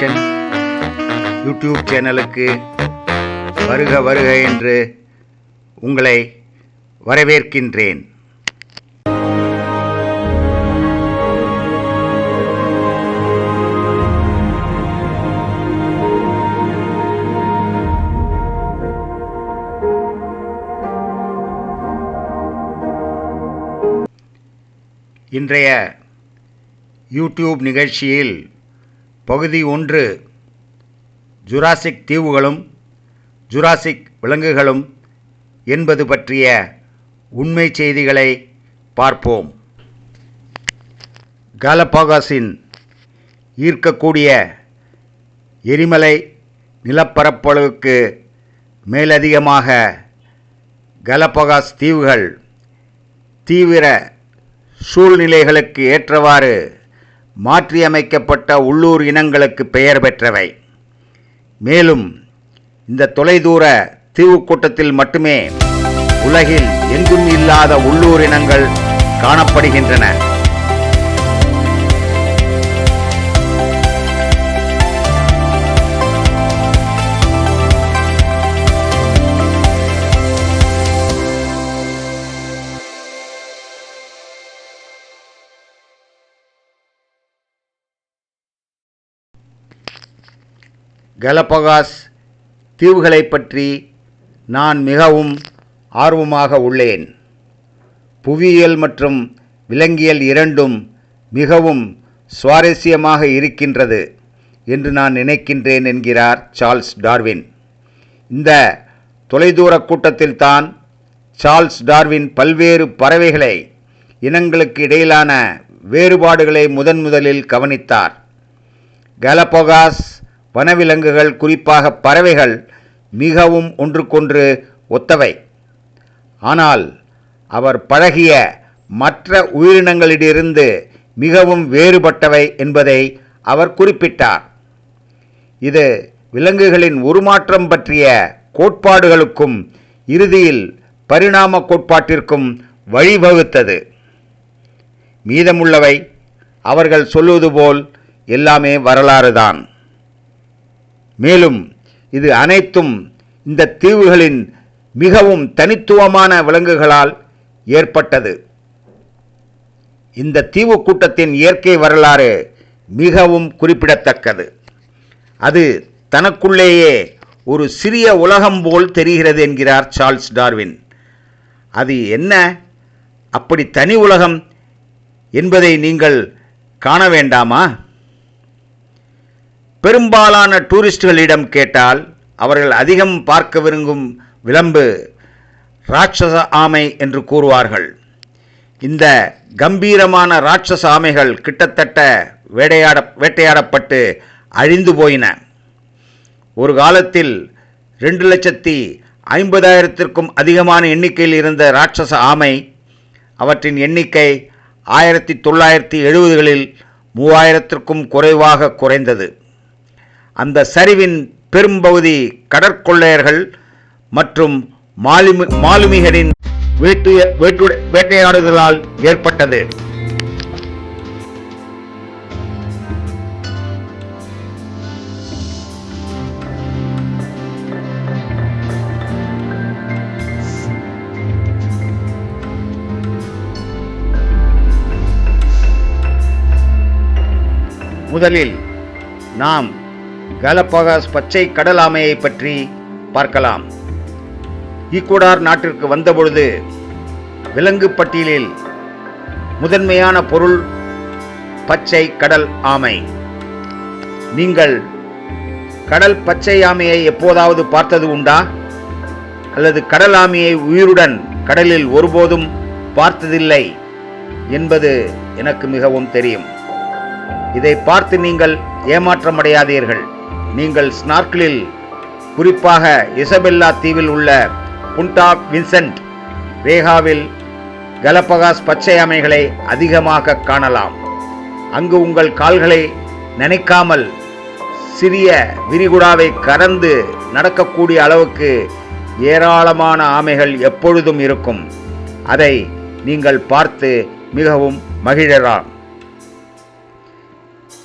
கிரெடில் YouTube சேனலுக்கு வருக வருக என்று உங்களை வரவேற்கின்றேன். இன்றைய யூடியூப் நிகழ்ச்சியில் பகுதி ஒன்று ஜுராசிக் தீவுகளும் ஜுராசிக் விலங்குகளும் என்பது பற்றிய உண்மை செய்திகளை பார்ப்போம். காலபாகாஸின் ஈர்க்கக்கூடிய எரிமலை நிலப்பரப்பளவுக்கு மேலதிகமாக கலபகாஸ் தீவுகள் தீவிர சூழ்நிலைகளுக்கு ஏற்றவாறு மாற்றியமைக்கப்பட்ட உள்ளூர் இனங்களுக்கு பெயர் பெற்றவை. மேலும் இந்த தொலைதூர தீவுக்கூட்டத்தில் மட்டுமே உலகில் எங்கும் இல்லாத உள்ளூர் இனங்கள் காணப்படுகின்றன. கலபகாஸ் தீவுகளைப் பற்றி நான் மிகவும் ஆர்வமாக உள்ளேன். புவியியல் மற்றும் விலங்கியல் இரண்டும் மிகவும் சுவாரஸ்யமாக இருக்கின்றது என்று நான் நினைக்கின்றேன் என்கிறார் சார்ல்ஸ் டார்வின். இந்த தொலைதூர கூட்டத்தில்தான் சார்ல்ஸ் டார்வின் பல்வேறு பறவைகளை இனங்களுக்கு இடையிலான வேறுபாடுகளை முதன் முதலில் கவனித்தார். கலபொகாஸ் வனவிலங்குகள் குறிப்பாக பறவைகள் மிகவும் ஒன்றுக்கொன்று ஒத்தவை. ஆனால் அவர் பழகிய மற்ற உயிரினங்களிலிருந்து மிகவும் வேறுபட்டவை என்பதை அவர் குறிப்பிட்டார். இது விலங்குகளின் உருமாற்றம் பற்றிய கோட்பாடுகளுக்கும் இறுதியில் பரிணாம கோட்பாட்டிற்கும் வழிவகுத்தது. மீதமுள்ளவை அவர்கள் சொல்லுவது போல் எல்லாமே வரலாறுதான். மேலும் இது அனைத்தும் இந்த தீவுகளின் மிகவும் தனித்துவமான விலங்குகளால் ஏற்பட்டது. இந்த தீவு கூட்டத்தின் இயற்கை வரலாறு மிகவும் குறிப்பிடத்தக்கது. அது தனக்குள்ளேயே ஒரு சிறிய உலகம் போல் தெரிகிறது என்கிறார் சார்ல்ஸ் டார்வின். அது என்ன? அப்படி தனி உலகம் என்பதை நீங்கள் காண வேண்டாமா? பெரும்பாலான டூரிஸ்டுகளிடம் கேட்டால் அவர்கள் அதிகம் பார்க்க விரும்பும் விளம்பு ராட்சச ஆமை என்று கூறுவார்கள். இந்த கம்பீரமான ராட்சச ஆமைகள் கிட்டத்தட்ட வேட்டையாட வேட்டையாடப்பட்டு அழிந்து போயின. ஒரு காலத்தில் ரெண்டு லட்சத்தி ஐம்பதாயிரத்திற்கும் அதிகமான எண்ணிக்கையில் இருந்த ராட்சச ஆமை அவற்றின் எண்ணிக்கை ஆயிரத்தி தொள்ளாயிரத்தி எழுபதுகளில் மூவாயிரத்திற்கும் குறைவாக குறைந்தது. அந்த சரிவின் பெரும்பகுதி கடற்கொள்ளையர்கள் மற்றும் மாலுமி மாலுமிகளின் வேட்டு வேட்டு வேட்டையாடுதலால் ஏற்பட்டது. முதலில் நாம் கேலப்பாகாஸ் பச்சை கடல் ஆமையை பற்றி பார்க்கலாம். ஈக்குவடார் நாட்டிற்கு வந்தபொழுது விலங்கு பட்டியலில் முதன்மையான பொருள் பச்சை கடல் ஆமை. நீங்கள் கடல் பச்சை ஆமையை எப்போதாவது பார்த்தது உண்டா? அல்லது கடல் ஆமையை உயிருடன் கடலில் ஒருபோதும் பார்த்ததில்லை என்பது எனக்கு மிகவும் தெரியும். இதை பார்த்து நீங்கள் ஏமாற்றமடையாதீர்கள். நீங்கள் ஸ்னார்க்கிளில் குறிப்பாக இசபெல்லா தீவில் உள்ள புண்டா வின்சென்ட் ரேகாவில் கலப்பகாஸ் பச்சை ஆமைகளை அதிகமாக காணலாம். அங்கு உங்கள் கால்களை நினைக்காமல் சிறிய விரிகுடாவை கடந்து நடக்கக்கூடிய அளவுக்கு ஏராளமான ஆமைகள் எப்பொழுதும் இருக்கும். அதை நீங்கள் பார்த்து மிகவும் மகிழலாம்.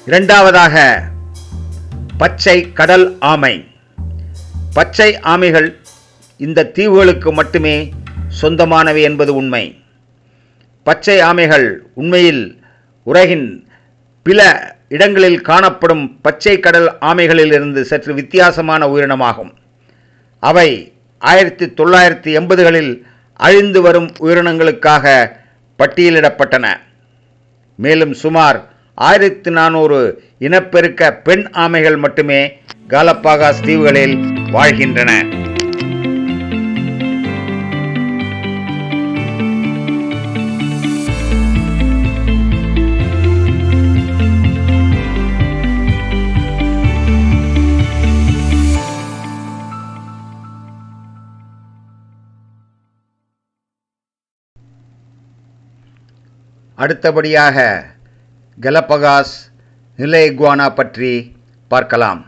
இரண்டாவதாக பச்சை கடல் ஆமை. பச்சை ஆமைகள் இந்த தீவுகளுக்கு மட்டுமே சொந்தமானவை என்பது உண்மை. பச்சை ஆமைகள் உண்மையில் உலகின் பில இடங்களில் காணப்படும் பச்சை கடல் ஆமைகளிலிருந்து சற்று வித்தியாசமான உயிரினமாகும். அவை ஆயிரத்தி தொள்ளாயிரத்தி எண்பதுகளில் அழிந்து வரும் உயிரினங்களுக்காக பட்டியலிடப்பட்டன. மேலும் சுமார் ஆயிரத்தி நானூறு இனப்பெருக்க பெண் ஆமைகள் மட்டுமே காலப்பாகாஸ் தீவுகளில் வாழ்கின்றன. அடுத்தபடியாக கெலபகாஸ் நில இக்வானா பற்றி பார்க்கலாம்.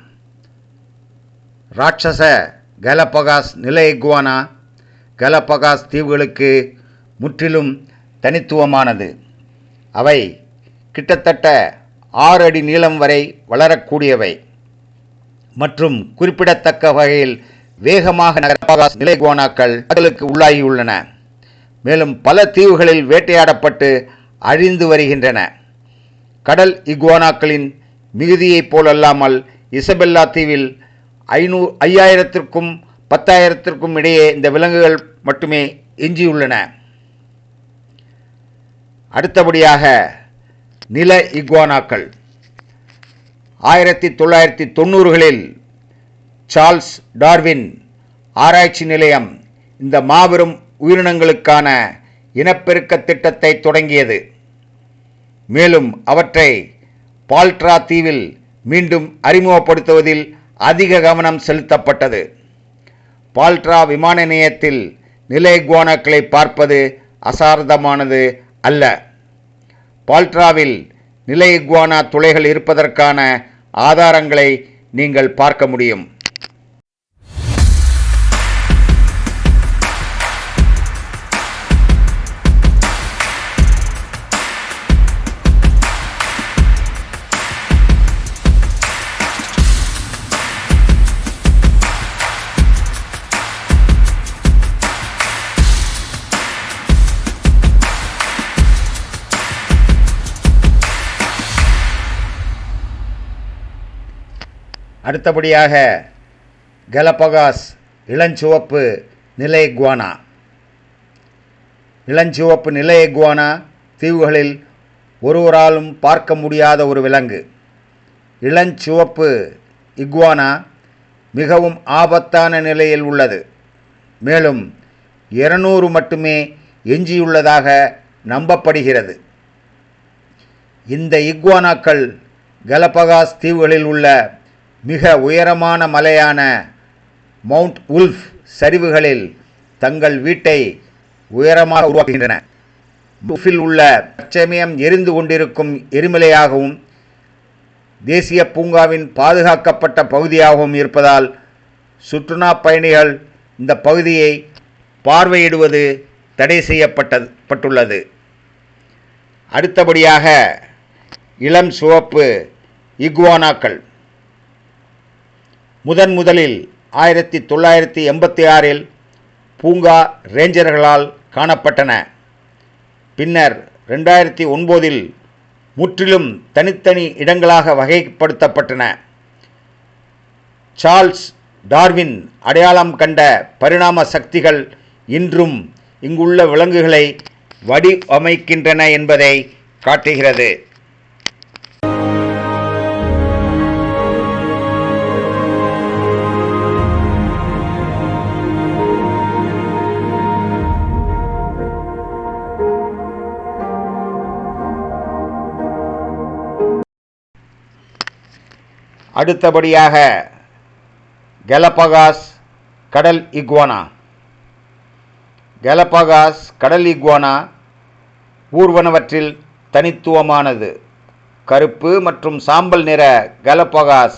ராட்சச கலப்பகாஸ் நில இக்வானா கலப்பகாஸ் தீவுகளுக்கு முற்றிலும் தனித்துவமானது. அவை கிட்டத்தட்ட ஆறு அடி நீளம் வரை வளரக்கூடியவை. மற்றும் குறிப்பிடத்தக்க வகையில் வேகமாக நகரபகாஸ் நில இக்வானாக்கள் கடலுக்கு உள்ளாகியுள்ளன. மேலும் பல தீவுகளில் வேட்டையாடப்பட்டு அழிந்து வருகின்றன. கடல் இக்வானாக்களின் மிகுதியைப் போலல்லாமல் இசபெல்லா தீவில் ஐநூ ஐயாயிரத்திற்கும் பத்தாயிரத்திற்கும் இடையே இந்த விலங்குகள் மட்டுமே எஞ்சியுள்ளன. அடுத்தபடியாக நில இக்வானாக்கள். ஆயிரத்தி தொள்ளாயிரத்தி தொண்ணூறுகளில் சார்ல்ஸ் டார்வின் ஆராய்ச்சி நிலையம் இந்த மாபெரும் உயிரினங்களுக்கான இனப்பெருக்க திட்டத்தை தொடங்கியது. மேலும் அவற்றை பால்ட்ரா தீவில் மீண்டும் அறிமுகப்படுத்துவதில் அதிக கவனம் செலுத்தப்பட்டது. பால்ட்ரா விமான நிலையத்தில் நிலைகுவானாக்களை பார்ப்பது அசாரதமானது அல்ல. பால்ட்ராவில் நில துளைகள் இருப்பதற்கான ஆதாரங்களை நீங்கள் பார்க்க முடியும். அடுத்தபடியாக கெலபகாஸ் இளஞ்சிவப்பு நிலை குவானா. இளஞ்சிவப்பு நிலை குவானா தீவுகளில் ஒருவராலும் பார்க்க முடியாத ஒரு விலங்கு. இளஞ்சிவப்பு இக்வானா மிகவும் ஆபத்தான நிலையில் உள்ளது. மேலும் இருநூறு மட்டுமே எஞ்சியுள்ளதாக நம்பப்படுகிறது. இந்த இக்வானாக்கள் கலபகாஸ் தீவுகளில் உள்ள மிக உயரமான மலையான மவுண்ட் உல்ஃப் சரிவுகளில் தங்கள் வீட்டை உயரமாக உருவாக்குகின்றன. உல்ஃபில் உள்ள தற்சமயம் எரிந்து கொண்டிருக்கும் எரிமலையாகவும் தேசிய பூங்காவின் பாதுகாக்கப்பட்ட பகுதியாகவும் இருப்பதால் சுற்றுலா பயணிகள் இந்த பகுதியை பார்வையிடுவது தடை செய்யப்பட்டது பட்டுள்ளது அடுத்தபடியாக இளம் சிவப்பு இக்வானாக்கள். முதன் முதலில் ஆயிரத்தி தொள்ளாயிரத்தி எண்பத்தி ஆறில் பூங்கா ரேஞ்சர்களால் காணப்பட்டன. பின்னர் ரெண்டாயிரத்தி ஒன்பதில் முற்றிலும் தனித்தனி இடங்களாக வகைப்படுத்தப்பட்டன. சார்ல்ஸ் டார்வின் அடையாளம் கண்ட பரிணாம சக்திகள் இன்றும் இங்குள்ள விலங்குகளை வடிவமைக்கின்றன என்பதை காட்டுகிறது. அடுத்தபடியாக கெலபகாஸ் கடல் இக்வானா. கெலபகாஸ் கடல் இக்வானா ஊர்வனவற்றில் தனித்துவமானது. கருப்பு மற்றும் சாம்பல் நிற கெலபகாஸ்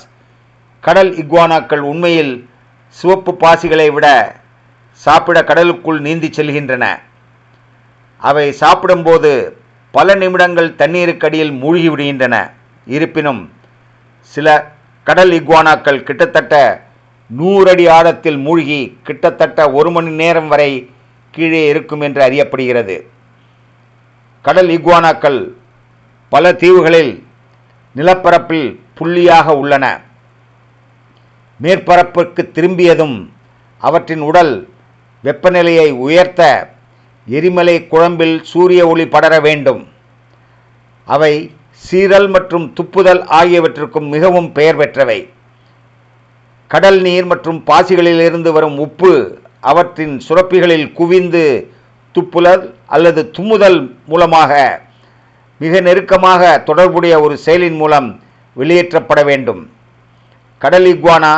கடல் இக்வானாக்கள் உண்மையில் சிவப்பு பாசிகளை விட சாப்பிட கடலுக்குள் நீந்திச் செல்கின்றன. அவை சாப்பிடும்போது பல நிமிடங்கள் தண்ணீருக்கடியில் மூழ்கி விடுகின்றன. இருப்பினும் சில கடல் இக்வானாக்கள் கிட்டத்தட்ட நூறடி ஆழத்தில் மூழ்கி கிட்டத்தட்ட ஒரு மணி நேரம் வரை கீழே இருக்கும் என்று அறியப்படுகிறது. கடல் இக்வானாக்கள் பல தீவுகளில் நிலப்பரப்பில் புள்ளியாக உள்ளன. மேற்பரப்புக்கு திரும்பியதும் அவற்றின் உடல் வெப்பநிலையை உயர்த்த எரிமலை குழம்பில் சூரிய ஒளி படர வேண்டும். அவை சீரல் மற்றும் துப்புதல் ஆகியவற்றிற்கும் மிகவும் பெயர் பெற்றவை. கடல் நீர் மற்றும் பாசிகளிலிருந்து வரும் உப்பு அவற்றின் சுரப்பிகளில் குவிந்து துப்புதல் அல்லது தும்முதல் மூலமாக மிக நெருக்கமாக தொடர்புடைய ஒரு செயலின் மூலம் வெளியேற்றப்பட வேண்டும். கடல் இக்வானா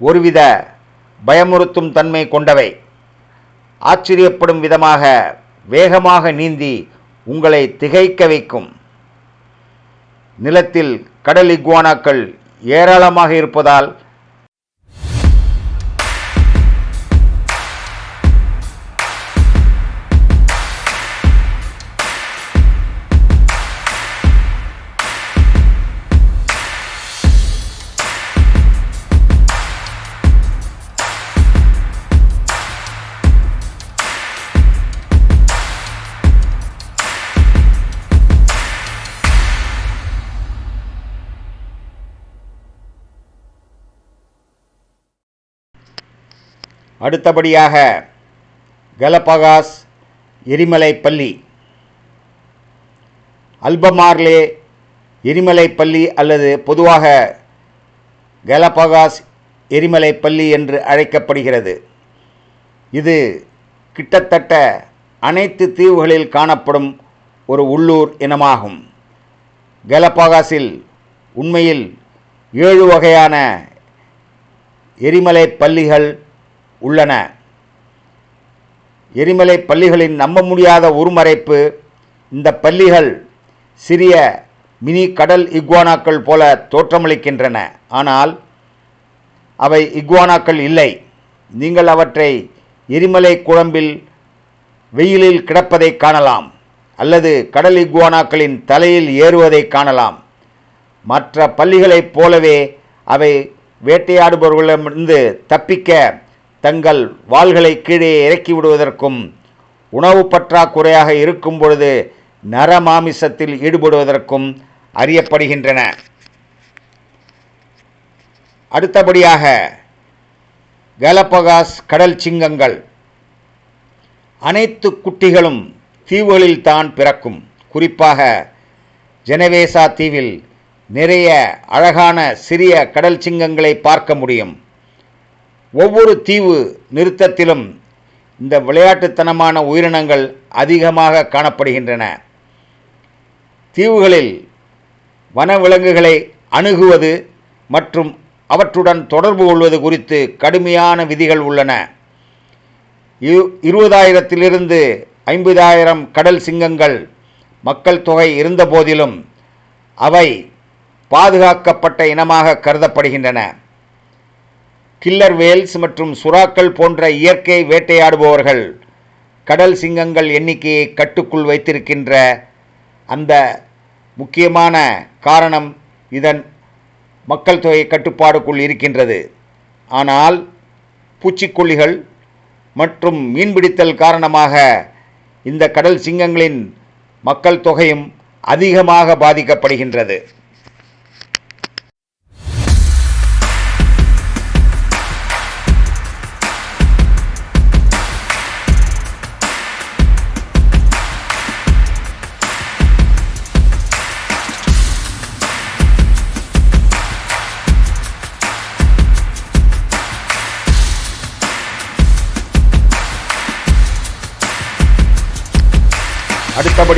ஒருவித பயமுறுத்தும் தன்மை கொண்டவை. ஆச்சரியப்படும் விதமாக வேகமாக நீந்தி உங்களை திகைக்க வைக்கும். நிலத்தில் கடல் இக்வானாக்கள் ஏராளமாக இருப்பதால் அடுத்தபடியாக கலபகாஸ் எரிமலை பள்ளி அல்பமார்லே எரிமலை பள்ளி அல்லது பொதுவாக கலபகாஸ் எரிமலை பள்ளி என்று அழைக்கப்படுகிறது. இது கிட்டத்தட்ட அனைத்து தீவுகளில் காணப்படும் ஒரு உள்ளூர் இனமாகும். கலபாகாஸில் உண்மையில் ஏழு வகையான எரிமலை பள்ளிகள் உள்ளன. எரிமலை பள்ளிகளின் நம்ப முடியாத உருமறைப்பு இந்த பள்ளிகள் சிறிய மினி கடல் இக்வானாக்கள் போல தோற்றமளிக்கின்றன. ஆனால் அவை இக்வானாக்கள் இல்லை. நீங்கள் அவற்றை எரிமலை குழம்பில் வெயிலில் கிடப்பதை காணலாம் அல்லது கடல் இக்வானாக்களின் தலையில் ஏறுவதை காணலாம். மற்ற பள்ளிகளைப் போலவே அவை வேட்டையாடுபவர்களிடமிருந்து தப்பிக்க தங்கள் வாள்களை கீழே இறக்கி விடுவதற்கும் உணவு பற்றாக்குறையாக இருக்கும் பொழுது நரமாமிசத்தில் ஈடுபடுவதற்கும் அறியப்படுகின்றன. அடுத்தபடியாக கலப்பகாஸ் கடல் சிங்கங்கள். அனைத்து குட்டிகளும் தீவுகளில் தான் பிறக்கும். குறிப்பாக ஜெனவேசா தீவில் நிறைய அழகான சிறிய கடல் சிங்கங்களை பார்க்க முடியும். ஒவ்வொரு தீவு நிறுத்தத்திலும் இந்த விளையாட்டுத்தனமான உயிரினங்கள் அதிகமாக காணப்படுகின்றன. தீவுகளில் வனவிலங்குகளை அணுகுவது மற்றும் அவற்றுடன் தொடர்பு கொள்வது குறித்து கடுமையான விதிகள் உள்ளன. இரு இருபதாயிரத்திலிருந்து ஐம்பதாயிரம் கடல் சிங்கங்கள் மக்கள் தொகை இருந்தபோதிலும் அவை பாதுகாக்கப்பட்ட இனமாக கருதப்படுகின்றன. கில்லர் வேல்ஸ் மற்றும் சுறாக்கள் போன்ற இயற்கை வேட்டையாடுபவர்கள் கடல் சிங்கங்கள் எண்ணிக்கையை கட்டுக்குள் வைத்திருக்கின்ற அந்த முக்கியமான காரணம் இதன் மக்கள் தொகை கட்டுப்பாடுக்குள் இருக்கின்றது. ஆனால் பூச்சிக்கொல்லிகள் மற்றும் மீன்பிடித்தல் காரணமாக இந்த கடல் சிங்கங்களின் மக்கள் தொகையும் அதிகமாக பாதிக்கப்படுகின்றது.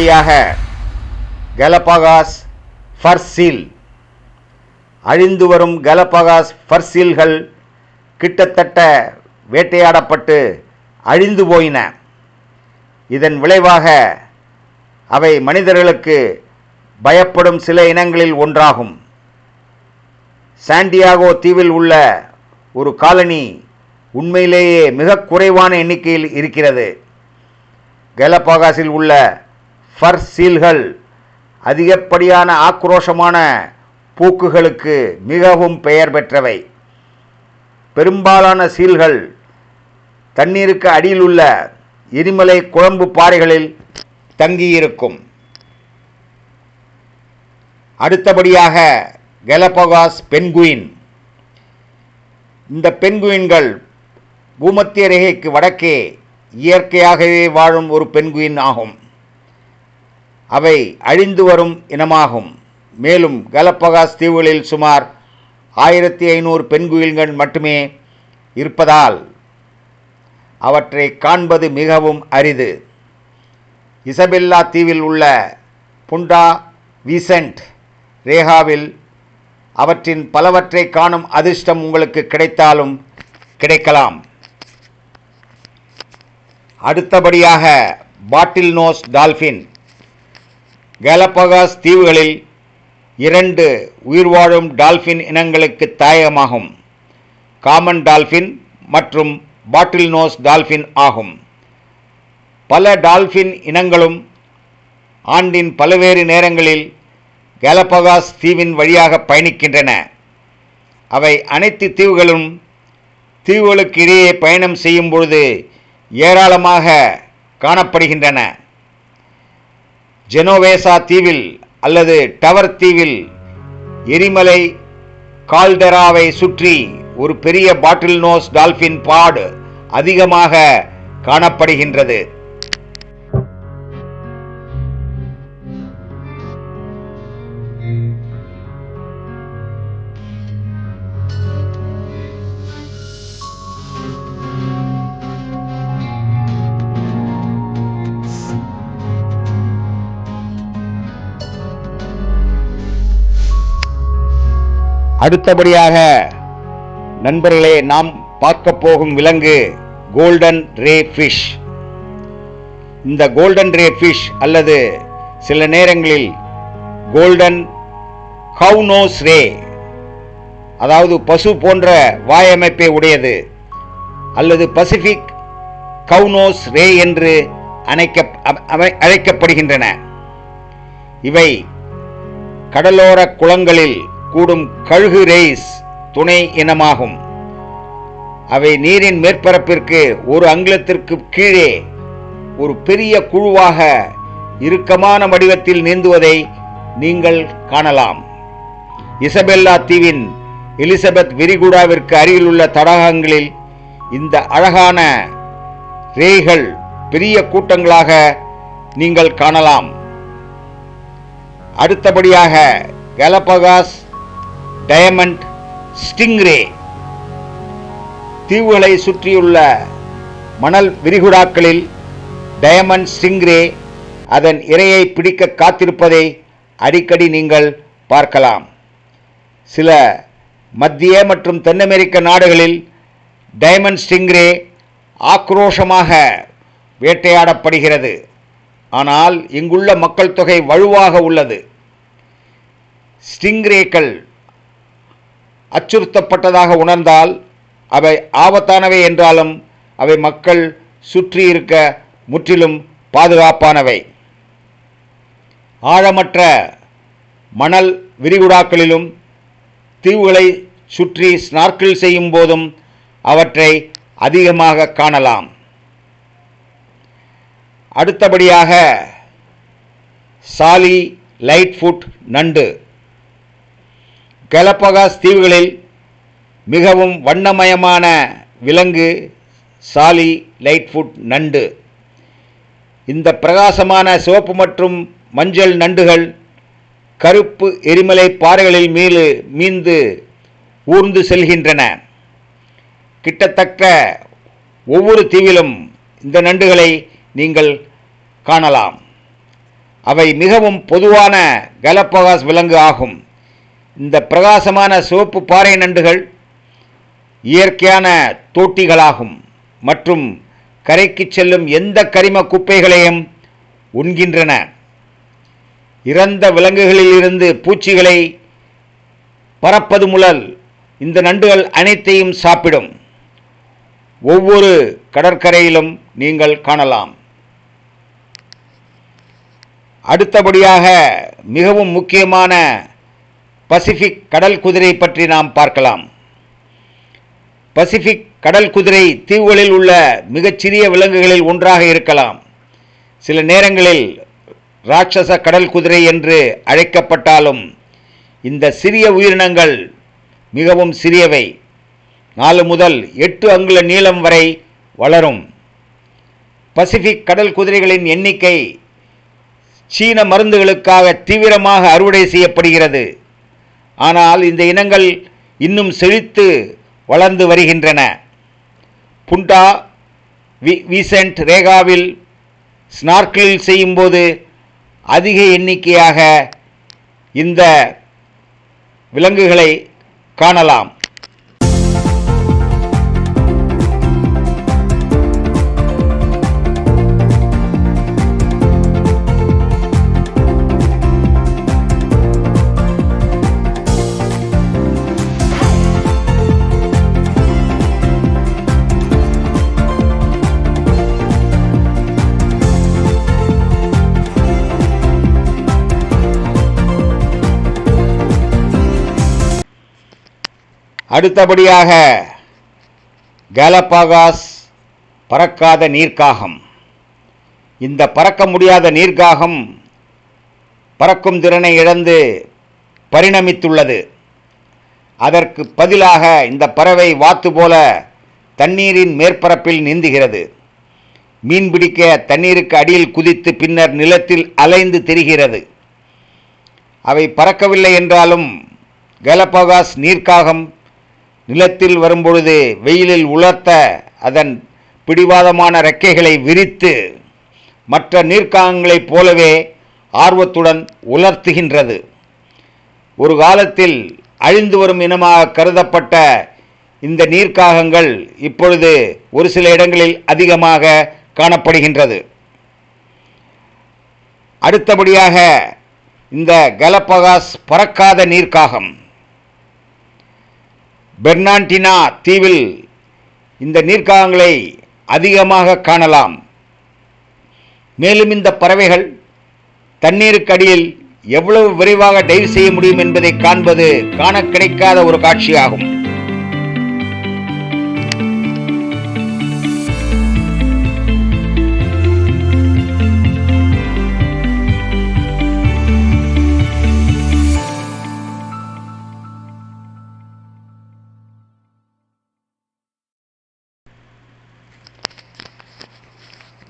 அடுத்தபடியாக கலபகாஸ் ஃபர்சீல். அழிந்து வரும் கலபகாஸ் ஃபர்சீல்கள் கிட்டத்தட்ட வேட்டையாடப்பட்டு அழிந்து போயின. இதன் விளைவாக அவை மனிதர்களுக்கு பயப்படும் சில இனங்களில் ஒன்றாகும். சாண்டியாகோ தீவில் உள்ள ஒரு காலனி உண்மையிலேயே மிக குறைவான எண்ணிக்கையில் இருக்கிறது. கலபாகாஸில் உள்ள ஃபர் சீல்கள் அதிகப்படியான ஆக்ரோஷமான பூக்குகளுக்கு மிகவும் பெயர் பெற்றவை. பெரும்பாலான சீல்கள் தண்ணீருக்கு அடியில் உள்ள எரிமலை குழம்பு பாறைகளில் தங்கியிருக்கும். அடுத்தபடியாக கெலபகாஸ் பென்குயின். இந்த பென்குயின்கள் பூமத்திய ரேகைக்கு வடக்கே இயற்கையாகவே வாழும் ஒரு பென்குயின் ஆகும். அவை அழிந்து வரும் இனமாகும். மேலும் கலப்பகாஸ் தீவுகளில் சுமார் ஆயிரத்தி ஐநூறு பெண்குயில்கள் மட்டுமே இருப்பதால் அவற்றை காண்பது மிகவும் அரிது. இசபெல்லா தீவில் உள்ள புண்டா வீசன்ட் ரேகாவில் அவற்றின் பலவற்றை காணும் அதிர்ஷ்டம் உங்களுக்கு கிடைத்தாலும் கிடைக்கலாம். அடுத்தபடியாக பாட்டில் நோஸ் டால்ஃபின் கேலப்பகாஸ் தீவுகளில் இரண்டு உயிர் வாழும் டால்ஃபின் இனங்களுக்கு தாயகமாகும். காமன் டால்ஃபின் மற்றும் பாட்டில் நோஸ் டால்ஃபின் ஆகும். பல டால்ஃபின் இனங்களும் ஆண்டின் பல்வேறு நேரங்களில் கேலப்பகாஸ் தீவின் வழியாக பயணிக்கின்றன. அவை அனைத்து தீவுகளும் தீவுகளுக்கு இடையே பயணம் செய்யும் பொழுது ஏராளமாக காணப்படுகின்றன. ஜெனோவேசா தீவில் அல்லது டவர் தீவில் எரிமலை கால்டெராவை சுற்றி ஒரு பெரிய பாட்டில் நோஸ் டால்பின் பாடு அதிகமாக காணப்படுகின்றது. அடுத்தபடியாக நண்பர்களே நாம் பார்க்க போகும் விலங்கு கோல்டன் ரே ஃபிஷ். இந்த கோல்டன் ரே ஃபிஷ் அல்லது சில நேரங்களில் கோல்டன் கவுனோஸ் ரே அதாவது பசு போன்ற வாயமைப்பை உடையது அல்லது பசிபிக் கவுனோஸ் ரே என்று அணைக்க அழைக்கப்படுகின்றன. இவை கடலோர குளங்களில் கூடும் கழுகு ரேஸ் துணை இனமாகும். அவை நீரின் மேற்பரப்பிற்கு ஒரு அங்குலத்திற்கு கீழே ஒரு பெரிய குழுவாக இறுக்கமான வடிவத்தில் நீந்துவதை நீங்கள் காணலாம். இசபெல்லா தீவின் எலிசபெத் விரிகுடாவிற்கு அருகிலுள்ள தடாகங்களில் இந்த அழகான ரேய்கள் பெரிய கூட்டங்களாக நீங்கள் காணலாம். அடுத்தபடியாக கலபகாஸ் டயமண்ட் ஸ்டிங்ரே. தீவுகளை சுற்றியுள்ள மணல் விரிகுடாக்களில் டயமண்ட் ஸ்டிங்ரே அதன் இரையை பிடிக்க காத்திருப்பதை அடிக்கடி நீங்கள் பார்க்கலாம். சில மத்திய மற்றும் தென் அமெரிக்க நாடுகளில் டைமண்ட் ஸ்டிங்ரே ஆக்ரோஷமாக வேட்டையாடப்படுகிறது. ஆனால் இங்குள்ள மக்கள் தொகை வலுவாக உள்ளது. ஸ்டிங்ரேக்கள் அச்சுறுத்தப்பட்டதாக உணர்ந்தால் அவை ஆபத்தானவை என்றாலும் அவை மக்கள் சுற்றி இருக்க முற்றிலும் பாதுகாப்பானவை. ஆழமற்ற மணல் விரிகுடாக்களிலும் தீவுகளை சுற்றி ஸ்நார்க்கிள் செய்யும் போதும் அவற்றை அதிகமாக காணலாம். அடுத்தபடியாக சாலி லைட் ஃபுட் நண்டு. கெலப்பகாஸ் தீவுகளில் மிகவும் வண்ணமயமான விலங்கு சாலி லைட்ஃபுட் நண்டு. இந்த பிரகாசமான சிவப்பு மற்றும் மஞ்சள் நண்டுகள் கருப்பு எரிமலை பாறைகளில் மீது மீந்து ஊர்ந்து செல்கின்றன. கிட்டத்தக்க ஒவ்வொரு தீவிலும் இந்த நண்டுகளை நீங்கள் காணலாம். அவை மிகவும் பொதுவான கலப்பகாஸ் விலங்கு ஆகும். இந்த பிரகாசமான சிவப்பு பாறை நண்டுகள் இயற்கையான தோட்டிகளாகும் மற்றும் கரைக்கு செல்லும் எந்த கரிம குப்பைகளையும் உண்கின்றன. இறந்த விலங்குகளிலிருந்து பூச்சிகளை பறப்பது முதல் இந்த நண்டுகள் அனைத்தையும் சாப்பிடும். ஒவ்வொரு கடற்கரையிலும் நீங்கள் காணலாம். அடுத்தபடியாக மிகவும் முக்கியமான பசிபிக் கடல் குதிரை பற்றி நாம் பார்க்கலாம். பசிபிக் கடல் குதிரை தீவுகளில் உள்ள மிகச்சிறிய விலங்குகளில் ஒன்றாக இருக்கலாம். சில நேரங்களில் ராட்சச கடல் குதிரை என்று அழைக்கப்பட்டாலும் இந்த சிறிய உயிரினங்கள் மிகவும் சிறியவை. நாலு முதல் எட்டு அங்குல நீளம் வரை வளரும். பசிபிக் கடல் குதிரைகளின் எண்ணிக்கை சீன மருந்துகளுக்காக தீவிரமாக அறுவடை செய்யப்படுகிறது. ஆனால் இந்த இனங்கள் இன்னும் செழித்து வளர்ந்து வருகின்றன. புண்டா வி வீசென்ட் ரேகாவில் ஸ்னார்க்கில் செய்யும்போது அதிக எண்ணிக்கையாக இந்த விலங்குகளை காணலாம். அடுத்தபடியாக கேலப்பாகாஸ் பறக்காத நீர்க்காகம். இந்த பறக்க முடியாத நீர்க்காகம் பறக்கும் திறனை இழந்து பரிணமித்துள்ளது. அதற்கு பதிலாக இந்த பறவை வாத்து போல தண்ணீரின் மேற்பரப்பில் நீந்துகிறது. மீன் பிடிக்க தண்ணீருக்கு அடியில் குதித்து பின்னர் நிலத்தில் அலைந்து திரிகிறது. அவை பறக்கவில்லை என்றாலும் கேலப்பாகாஸ் நீர்க்காகம் நிலத்தில் வரும்பொழுது வெயிலில் உலர்த்த அதன் பிடிவாதமான ரெக்கைகளை விரித்து மற்ற நீர்க்காகங்களைப் போலவே ஆர்வத்துடன் உலர்த்துகின்றது. ஒரு காலத்தில் அழிந்து வரும் இனமாக கருதப்பட்ட இந்த நீர்க்காகங்கள் இப்பொழுது ஒரு சில இடங்களில் அதிகமாக காணப்படுகின்றது. அடுத்தபடியாக இந்த கலப்பகாஸ் பறக்காத நீர்க்காகம். பெர்னாண்டினா தீவில் இந்த நீர்க்காகங்களை அதிகமாக காணலாம். மேலும் இந்த பறவைகள் தண்ணீருக்கடியில் எவ்வளவு விரைவாக டைவ் செய்ய முடியும் என்பதை காண்பது காண கிடைக்காத ஒரு காட்சியாகும்.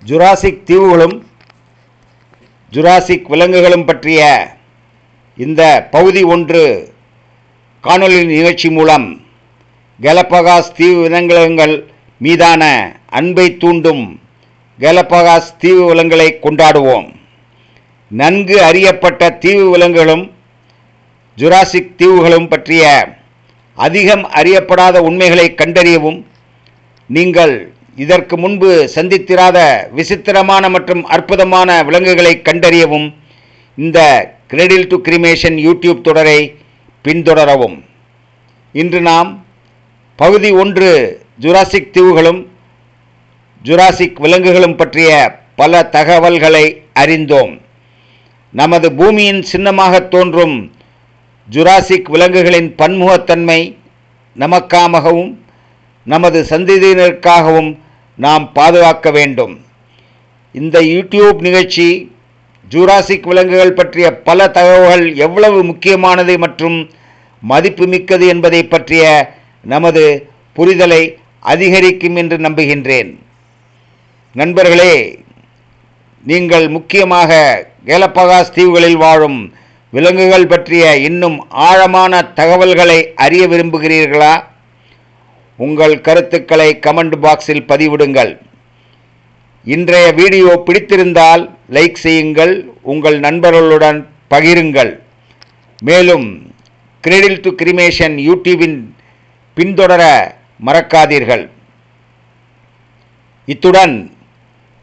ஜுராசிக் தீவுகளும் ஜுராசிக் விலங்குகளும் பற்றிய இந்த பகுதி ஒன்று காணொலி நிகழ்ச்சி மூலம் கெலப்பகாஸ் தீவு விலங்குகள் மீதான அன்பை தூண்டும் கெலப்பகாஸ் தீவு விலங்குகளை கொண்டாடுவோம். நன்கு அறியப்பட்ட தீவு விலங்குகளும் ஜுராசிக் தீவுகளும் பற்றிய அதிகம் அறியப்படாத உண்மைகளை கண்டறியவும் நீங்கள் இதற்கு முன்பு சந்தித்திராத விசித்திரமான மற்றும் அற்புதமான விலங்குகளை கண்டறியவும் இந்த கிரெடில் டு கிரிமேஷன் யூடியூப் தொடரை பின்தொடரவும். இன்று நாம் பகுதி ஒன்று ஜுராசிக் தீவுகளும் ஜுராசிக் விலங்குகளும் பற்றிய பல தகவல்களை அறிந்தோம். நமது பூமியின் சின்னமாக தோன்றும் ஜுராசிக் விலங்குகளின் பன்முகத்தன்மை நமக்காகவும் நமது சந்ததியினருக்காகவும் நாம் பாதுகாக்க வேண்டும். இந்த யூடியூப் நிகழ்ச்சி ஜூராசிக் விலங்குகள் பற்றிய பல தகவல்கள் எவ்வளவு முக்கியமானது மற்றும் மதிப்புமிக்கது என்பதை பற்றிய நமது புரிதலை அதிகரிக்கும் என்று நம்புகின்றேன். நண்பர்களே நீங்கள் முக்கியமாக கேலப்பகாஸ் தீவுகளில் வாழும் விலங்குகள் பற்றிய இன்னும் ஆழமான தகவல்களை அறிய விரும்புகிறீர்களா? உங்கள் கருத்துக்களை கமெண்ட் பாக்ஸில் பதிவிடுங்கள். இன்றைய வீடியோ பிடித்திருந்தால் லைக் செய்யுங்கள் உங்கள் நண்பர்களுடன் பகிருங்கள். மேலும் கிரெடில் டு கிரிமேஷன் யூடியூபின் பின்தொடர மறக்காதீர்கள். இத்துடன்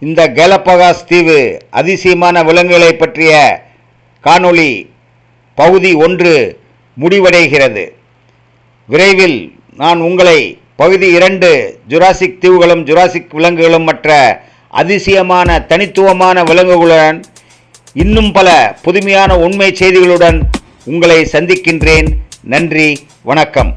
இந்த கேலப்பகாஸ் தீவு அதிசயமான விலங்குகளை பற்றிய காணொளி பகுதி ஒன்று முடிவடைகிறது. விரைவில் நான் உங்களை பகுதி இரண்டு ஜுராசிக் தீவுகளும் ஜுராசிக் விலங்குகளும் மற்ற அதிசயமான தனித்துவமான விலங்குகளுடன் இன்னும் பல புதுமையான உண்மை செய்திகளுடன் உங்களை சந்திக்கின்றேன். நன்றி வணக்கம்.